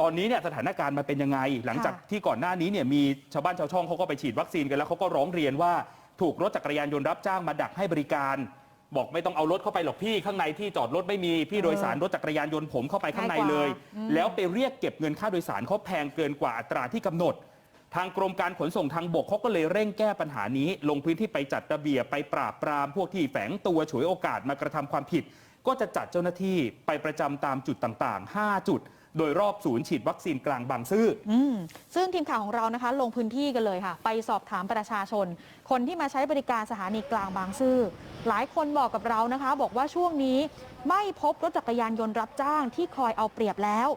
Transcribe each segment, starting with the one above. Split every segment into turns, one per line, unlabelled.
ตอนนี้เนี่ยสถานการณ์มันเป็นยังไง หลังจาก
ค่ะ
ที่ก่อนหน้านี้เนี่ยมีชาวบ้านชาวช่องเขาก็ไปฉีดวัคซีนกันแล้วเขาก็ร้องเรียนว่าถูกรถจักรยานยนต์รับจ้างมาดักให้บริการ บอกไม่ต้องเอารถเข้าไปหรอกพี่ข้างในที่จอดรถไม่มีพี่โดยสารรถจักรยานยนต์ผมเข้าไปข้างในเลย
ง่ายกว่าอืม
แล้วไปเรียกเก็บเงินค่าโดยสารเขาแพงเกินกว่าอัตราที่กำหนด ทางกรมการขนส่งทางบกเขาก็เลยเร่งแก้ปัญหานี้ ลงพื้นที่ไปจัดระเบียบไปปราบปรามพวกที่แฝงตัวฉวยโอกาสมากระทำความผิด ก็จะจัดเจ้าหน้าที่ไปประจำตามจุดต่างๆ 5 จุด โดยรอบศูนย์ฉีดวัคซีนกลางบางซื่อ
อืมซึ่งทีมข่าวของเรานะคะ ลงพื้นที่กันเลยค่ะ ไปสอบถามประชาชน คนที่มาใช้บริการสถานีกลางบางซื่อ หลายคนบอกกับเรานะคะ บอกว่าช่วงนี้ไม่พบรถจักรยานยนต์รับจ้างที่คอยเอาเปรียบแล้ว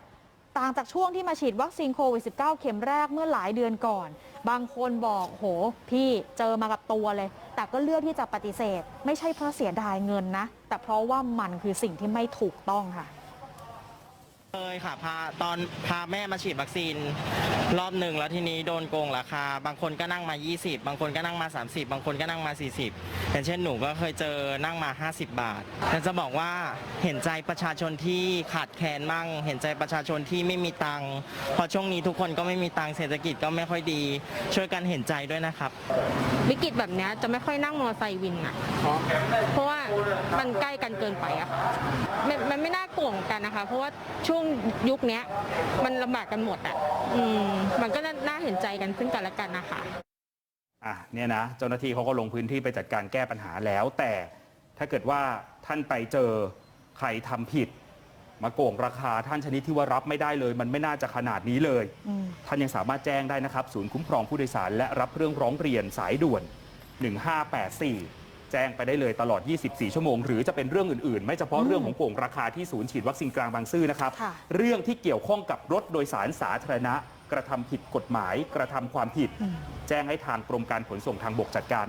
ต่างจากช่วงที่มาฉีดวัคซีนโควิด -19 เข็มแรกเมื่อหลายเดือนก่อน บางคนบอกโห พี่เจอมากับตัวเลย แต่ก็เลือกที่จะปฏิเสธ ไม่ใช่เพราะเสียดายเงินนะ แต่เพราะว่ามันคือสิ่งที่ไม่ถูกต้องค่ะ
เคยค่ะพาตอนพาแม่มาฉีดวัคซีนรอบหนึ่งแล้วทีนี้โดนโกงราคา บางคนก็นั่งมา 20 บางคนก็นั่งมา 30 บางคนก็นั่งมา 40อย่างเช่นหนูก็เคยเจอนั่งมา 50 บาทแต่จะบอกว่าเห็นใจประชาชนที่ขาดแคลนมั่ง เห็นใจประชาชนที่ไม่มีตังค์เพราะช่วงนี้ทุกคนก็ไม่มีตังค์เศรษฐกิจก็ไม่ค่อยดี ช่วยกันเห็นใจด้วยนะครับ
วิกฤตแบบเนี้ยจะไม่ค่อยนั่งมอเตอร์ไซค์วินอะเพราะว่ามันใกล้กันเกินไปอะค่ะมันมันไม่น่าโกงกันนะคะ เพราะว่าช่วงยุคเนี้ย มันลำบากกันหมดอะอืมมันก็น่าน่าเห็นใจกันซึ่งกันและกันนะคะ
อะเนี่ยนะเจ้าหน้าที่เขาก็ลงพื้นที่ไปจัดการแก้ปัญหาแล้ว แต่ถ้าเกิดว่าท่านไปเจอใครทำผิด มาโกงราคาท่านชนิดที่ว่ารับไม่ได้เลย มันไม่น่าจะขนาดนี้เลย
อืม
ท่านยังสามารถแจ้งได้นะครับ ศูนย์คุ้มครองผู้โดยสารและรับเรื่องร้องเรียนสายด่วน 1584 แจ้งไปได้เลยตลอด 24 ชั่วโมง หรือจะเป็นเรื่องอื่น ๆ ไม่เฉพาะเรื่องของโกงราคาที่ศูนย์ฉีดวัคซีนกลางบางซื่อนะครับ
ค่ะ
เรื่องที่เกี่ยวข้องกับรถโดยสารสาธารณะ กระทำผิดกฎหมาย กระทำความผิด แจ้งให้ทางกรมการขนส่งทางบกจัดการนะ